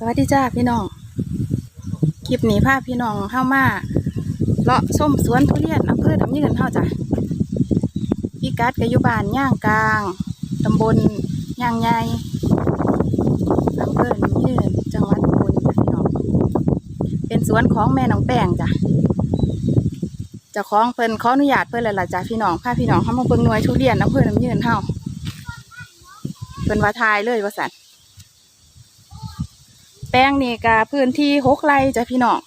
สวัสดีจ้าพี่น้อง คลิปนี้พาพพี่น้องเข้ามาเลาะส้มสวนทุเรียนอำเภอดำเนินเฮาจ้ะพี่กัดกยู่บ้านย่างกลางตำบลย่างใหญ่อำเภอดำเนินจังหวัดอุบลจ้ะพี่น้อง เป็นสวนของแม่น้องแป้งจ้ะเจ้าของเพิ่นขออนุญาตเพิ่นแล้วล่ะจ้ะพี่น้องพาพี่น้องเข้ามาเบิ่งหน่วยทุเรียนอำเภอดำเนินเฮาเพิ่นว่าทายเลยว่าสั่น แป้งนี่กะพื้นที่หกไร่จ้ะพี่น้อง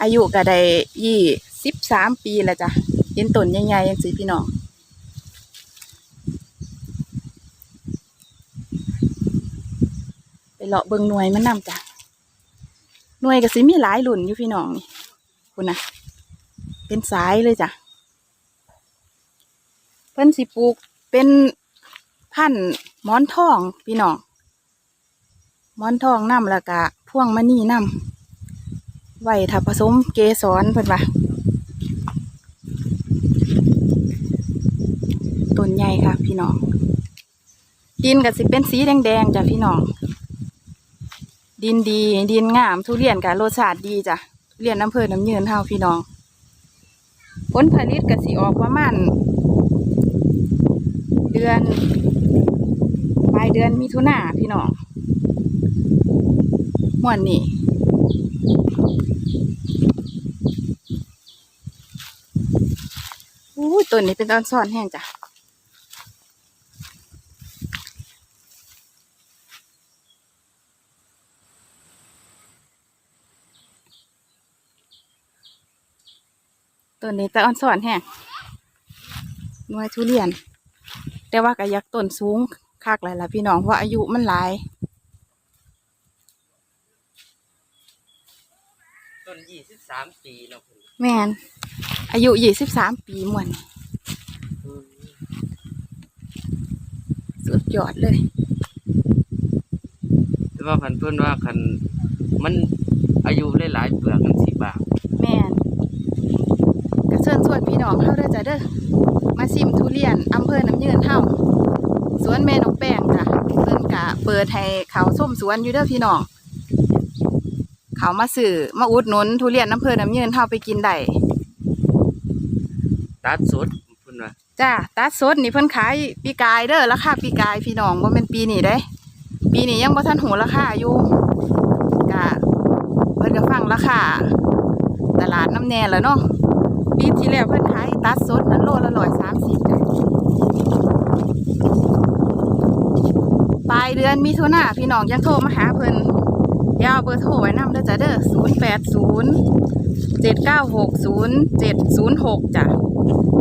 อายุก็ได้ยี่สิบสามปีแล้วจ้ะเห็นต้นใหญ่ๆยังสิพี่น้องไปเลาะเบิงหน่วยมันนำจ้ะหน่วยก็สิมีหลายหลุ่นอยู่พี่น้องนี่คุณนะเป็นสายเลยจ้ะเพิ่นสิปลูกเป็นพันธุ์หมอนทองพี่น้อง มอนทองน้ำแล้วก็พ่วงมะนี่น้ำไว้ถ้าผสมเกสรเพิ่นว่าต้นใหญ่ค่ะ พี่น้อง ดินก็สิเป็นสีแดงๆจ้ะพี่น้อง ดินดี ดินงาม ทุเรียนกับรสชาติดีจ้ะ ทุเรียนน้ำเพลินน้ำยืนเท่าพี่น้อง ผลผลิตก็สิออกประมาณเดือนปลายเดือนมิถุนาพี่น้อง วนนี่อู้ต้นนี้เป็นต้นซ่อนแห้งจ้ะต้นนี้แต่อ่อนซ่อนแห้งหน่วยทุเรียน แต่ว่าก็อยากต้นสูงคักหลายละพี่น้องเพราะอายุมันหลาย ต้นยี่สิบสามปีเนาะคุณแม่นอายุยี่สิบสามปีม่วนสุดยอดเลย แต่ว่าคันเพื่อนว่าคันมันอายุหลายๆเปลือกกันสิบาทแม่นกระเชิญชวนพี่น้องเข้าเด้อจ้ะเด้อมาชิมทุเรียนอำเภอน้ำยืนเฮาสวนแม่นกแป้งจ้ะเพิ่นกะเปิดให้เขาส้มสวนอยู่เด้อพี่น้อง เขามาซื้อมาอุดหนุนทุเรียนอำเภอน้ำยืนเฮาไปกินได้ตัดสดเพื่อนว่าจ้าตัดสดนี่เพิ่นขายปีกายเด้อราคาปีกายพี่น้องบ่แม่นปีนี้เด้ปีนี้ยังบ่ทันหูราคาอยู่กะเพิ่นก็ฟังราคาตลาดน้ำแน่แล้วเนาะปีที่แล้วเพิ่นขายตัดสดนั้นโลละร้อยสามสิบจ้ะปลายเดือนมิถุนาพี่น้องยังโทรมาหาเพิ่นอ ยาวเบอร์โทรไว้นำเด้อจ้ะเด้อศูนย์แปดศูนย์เจ็ดเก้าหกศูนย์เจ็ดศูนย์หกจ้ะ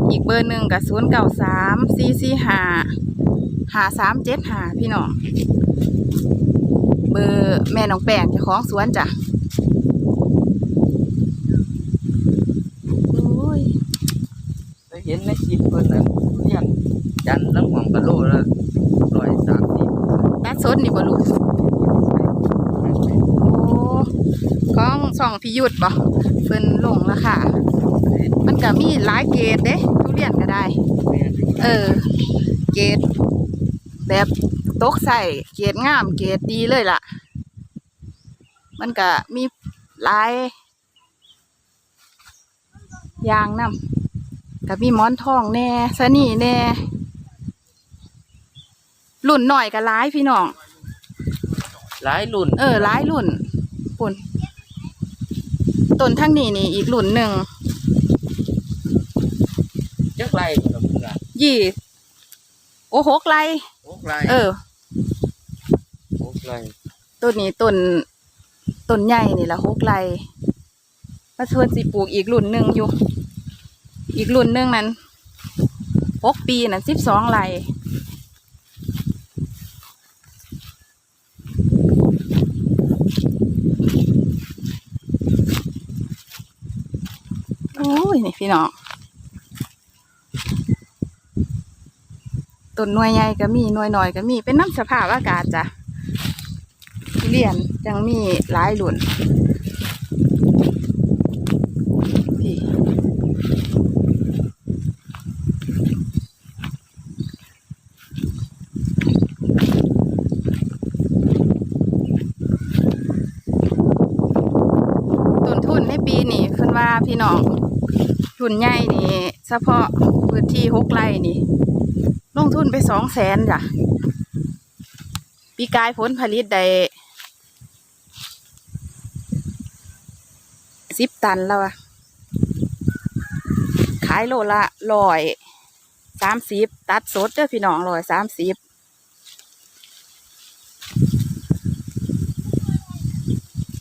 อีกเบอร์หนึ่งกับศูนย์เก้าสามสี่สี่ห้าห้าสามเจ็ดห้าพี่น้อง เบอร์แม่น้องแป้งเจ้าของสวนจ้ะโอ้ยไปเห็นในคลิปเพื่อนนั้นเรียนจันทร์น้ำหอมกะโลละร้อยสามสิบตัดสดนี่บ่ลูกโอ้ ของส่องพิยุทธ์บ่เพิ่นลงราคามันก็มีหลายเกรดเด้ทุเรียนก็ได้ เออ เกรดแบบตกใส่เกรดงามเกรดดีเลยล่ะ มันก็มีหลายอย่างนำกับมีหมอนทองแน่สนี่แน่รุ่นหน่อยก็หลายพี่น้องหลายรุ่น เออหลายรุ่นปุ่น ต้นทั้งนี้นี่อีกรุ่นหนึ่งจักไรเนาะเพื่อนว่ายี่โอ้หกไรหกไรเออหกไรต้นนี้ต้นต้นใหญ่นี่ละหกไรมาชวนสิปลูกอีกรุ่นหนึ่งอยู่ อีกรุ่นหนึ่งนั้นหกปีนั้นสิบสองไร นี่พี่น้องต้นหน่วยใหญ่ก็มีหน่วยน้อยก็มีเป็นน้ำสภาพอากาศจ้ะเรียนยังมีหลายหลุนต้นทุนในปีนี้คุณว่าพี่น้อง รุ่นใหญ่นี่เฉพาะพื้นที่หกไร่นี่ ลงทุนไปสองแสนจ้ะปีกายผลผลิตได้สิบตันแล้วอะขายโลละร้อยสามสิบตัดสดเด้อพี่น้องร้อยสามสิบ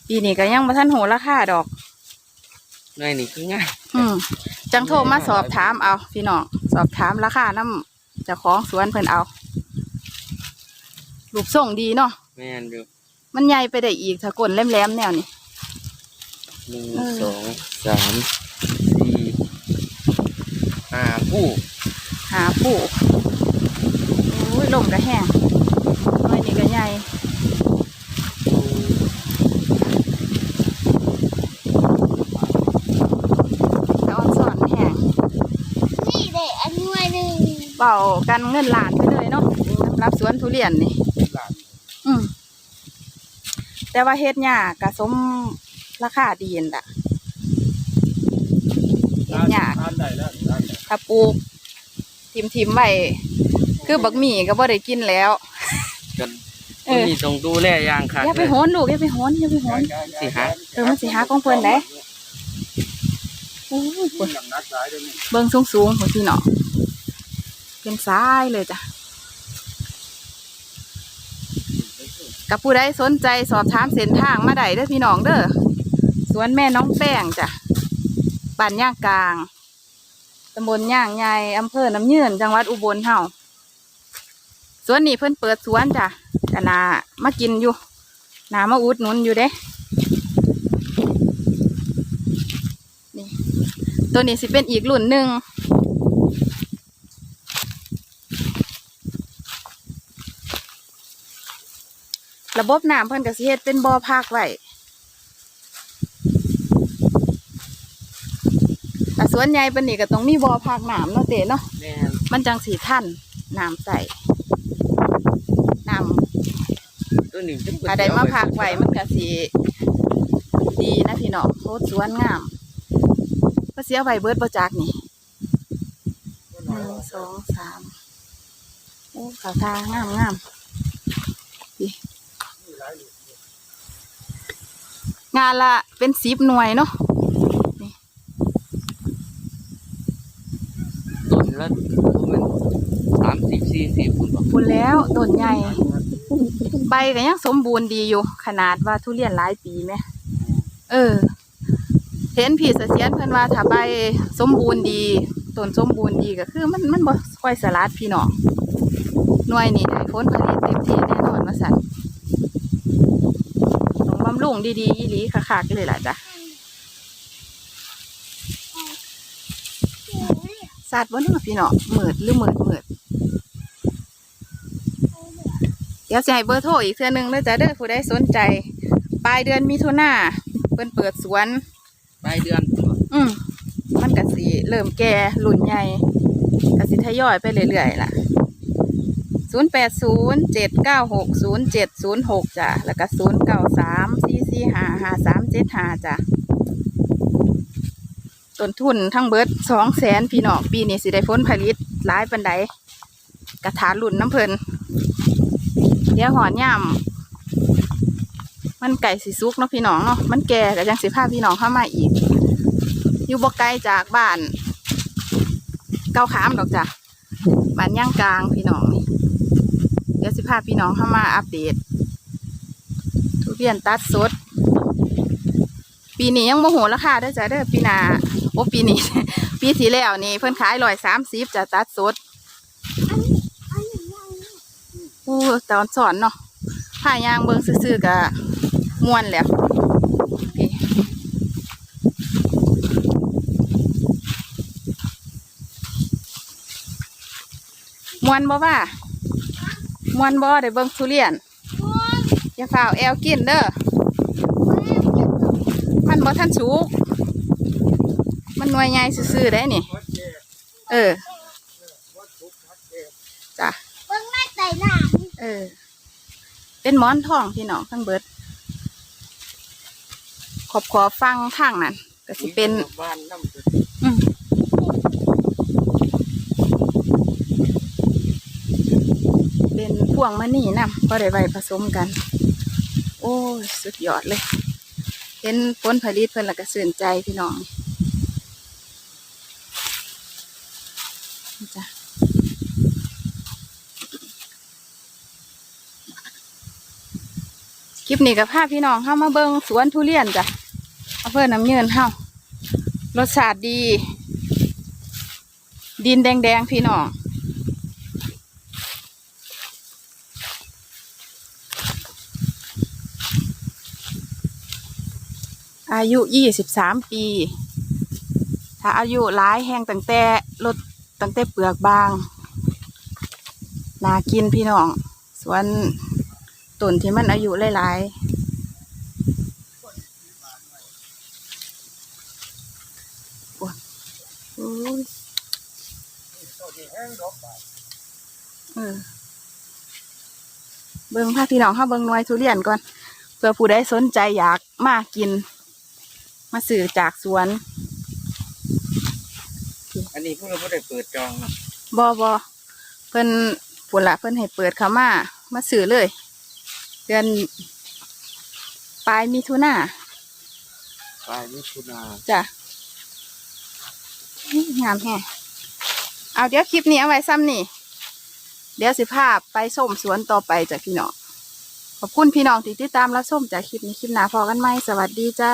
ปีนี้ก็ยังมาท่านโหราคาดอกหน่วยนี่คือง่าย อืมจังโทรมาสอบถามเอาพี่น้องสอบถามราคาน้ำเจะของสวนเพิ่นเอารูปทรงดีเนาะแม่นอยู่มันใหญ่ไปได้อีกถ้ากลนแหลมๆแนวนี้หนึ่งเออ สองสามสี่ห้าผู้หาผู้โอ้ยลมก็แห้งหน่อยนี่ก็ใหญ่แต่ออนสอนแห้ง นี่เด็กอันนวยหนึ่ง เป่ากันเงินล้านไปเลยเนาะสำหรับสวนทุเรียนนี่อืมแต่ว่าเฮ็ดหญ้ากะสมราคาดีนล่ะเฮ็ดหญ้าทานได้แล้วทานได้ถ้าปลูกทิมทิมๆไว้คือบักหมี่ก็บ่ได้กินแล้ว กันเออ นี่ต้องดูแลอย่างคักอย่าไปเลยโหนลูกอย่าไปโหนอย่าไปโหน สิหาเออมันสิหาของเพิ่นได้ โอ้ยคนหลังนัดสายด้วยนี่เบิ่งสูงๆของพี่เนาะ เป็นซ้ายเลยจ้ะกับผู้ใดสนใจสอบถามเส้นทางมาได้เด้อพี่น้องเด้อสวนแม่น้องแป้งจ้ะบ้านย่างกลางตำบลย่างใหญ่อำเภอน้ำยืนจังหวัดอุบลเฮาสวนนี้เพิ่นเปิดสวนจ้ะกะนามากินอยู่นามาอุดหนุนอยู่เด้นี่ตัวนี้สิเป็นอีกรุ่นหนึ่ง ระบบน้ำเพิ่นก็สิเฮ็ดเป็นบ่อพักไว้แต่สวนใหญ่ปานนี้ก็ต้องมีบ่อพักน้ำเนาะเตเนาะแม่นมันจังสีท่านน้ำใส่น้ตัวนี้จะำอะไรมาพักไว้มันก็สีดีนะพี่น้องโคตรสวนงามก็เสียไว้เบิดประจักนี่หนึ่งสองสามโอ้ขาวทางงามงามนี่ งานละเป็นสิบหน่วยเนาะต้นละมันสามสิบสี่สิบคุณบอกคุณแล้วต้นใหญ่ ใบก็ยังสมบูรณ์ดีอยู่ ขนาดว่าทุเรียนหลายปีไหม เออ เห็นผีเสถียรเพิ่นว่าถ้าใบสมบูรณ์ดีต้นสมบูรณ์ดีก็คือ มันมันบ่ค่อยสลัดพี่น้องหน่วยนี่ได้ผลผลิตเต็มที่แน่นอนว่าสั่นต้องบำรุงดีๆอีหลีคักๆเลยล่ะจ้ะสัตว์บ่เนาะพี่น้องมืดหรือมืดมืดเดี๋ยวจะให้เบอร์โทรอีกเทื่อหนึงเด้อจ้ะเด้อผู้ใดสนใจ ปลายเดือนมิถุนาเพิ่นเปิดสวน ปลายเดือนคุณบอกอืมมันก็สิเริ่มแก่รุ่นใหญ่ก็สิทยอยไปเรื่อยๆล่ะศูนย์แปดศูนย์เจ็ดเก้าหกศูนย์เจ็ดศูนย์หกจ้ะแล้วก็ศูนย์เก้า สี่ห้าห้าสามเจ็ดห้าจ้ะต้นทุนทั้งเบิดสองแสนพี่น้องปีนี้สิได้ผลผลิตหลายปันใดกระถารุ่นน้ำเพลินเดี๋ยวหอนย่ำมันไก่สีซุกเนาะพี่น้องเนาะมันแก่ก็ยังสิพาพี่น้องเข้ามาอีก อยู่บ่ไกลจากบ้าน เก้าขามดอกจ้ะบ้านย่างกลางพี่น้องนี่เดี๋ยวสิพาพี่น้องเข้ามาอัปเดตทุเรียนตัดสด ปีนี้ยังโมโหราคาเด้อจ้ะเด้อปีหนาโอ้ปีนี้ ปีที่แล้วนี่เพิ่นขายร้อยสามสิบจะตัดสดโอ้ตอนสอนเนาะผ้ายางเบิงซื่อๆกะม่วนแหล้วพี่ม่วนบ่ว่าม่วนบ่ได้เบิ่งทุเรียนอย่าฝ่าวแอวกินเด้อมัน บ่ทันสุก มันหน่วยใหญ่ซื่อๆได้นี่วัดแก่เออวัดทุกวัดแก่จ้ะเบิ้งแม่ใส่หลานเออ เป็นหมอนทองพี่น้องทั้งเบิด ขอบขอฟังทางนั้นก็สิเป็นบ้านน้ำอืมเป็นพวงมะนี่นะก็ได้ไว้ผสมกัน โอ้ยสุดยอดเลย เห็นผลผลิตเพิ่นและก็สื่นใจพี่น้องจ้ะคลิปนี้กับภาพพี่น้องเข้ามาเบิงสวนทุเรียนจ้ะอำเภอน้ำเยินเฮารสชาติดี ดินแดงๆพี่น้อง อายุยี่สิบสามปี ถ้าอายุหลายแห้งตั้งแต่ลดตั้งแต่เปลือกบาง นากินพี่น้อง ส่วนต้นที่มันอายุหลายๆโอ้ยโอ้ยตัวที่แห้งดอกบานเออเบิ่งพาพี่น้องเข้าเบิ่งน่วยทุเรียนก่อน เพื่อผู้ใดสนใจอยากมากิน มาสื่อจากสวน อันนี้พวกเราไม่ได้เปิดจองนะบอบอเพิ่นปุ่นละเพิ่นให้เปิดเข้ามามาสื่อเลย เดือนปลายมิถุนาปลายมิถุนาจ้ะอื้องามแฮะเอาเดี๋ยวคลิปนี้เอาไว้ซ้ำนี่ เดี๋ยวสิภาพไปส้มสวนต่อไปจากพี่น้องขอบคุณพี่น้องที่ติดตามรับส้มจากคลิปนี้คลิปหน้าพอกันไหมสวัสดีจ้า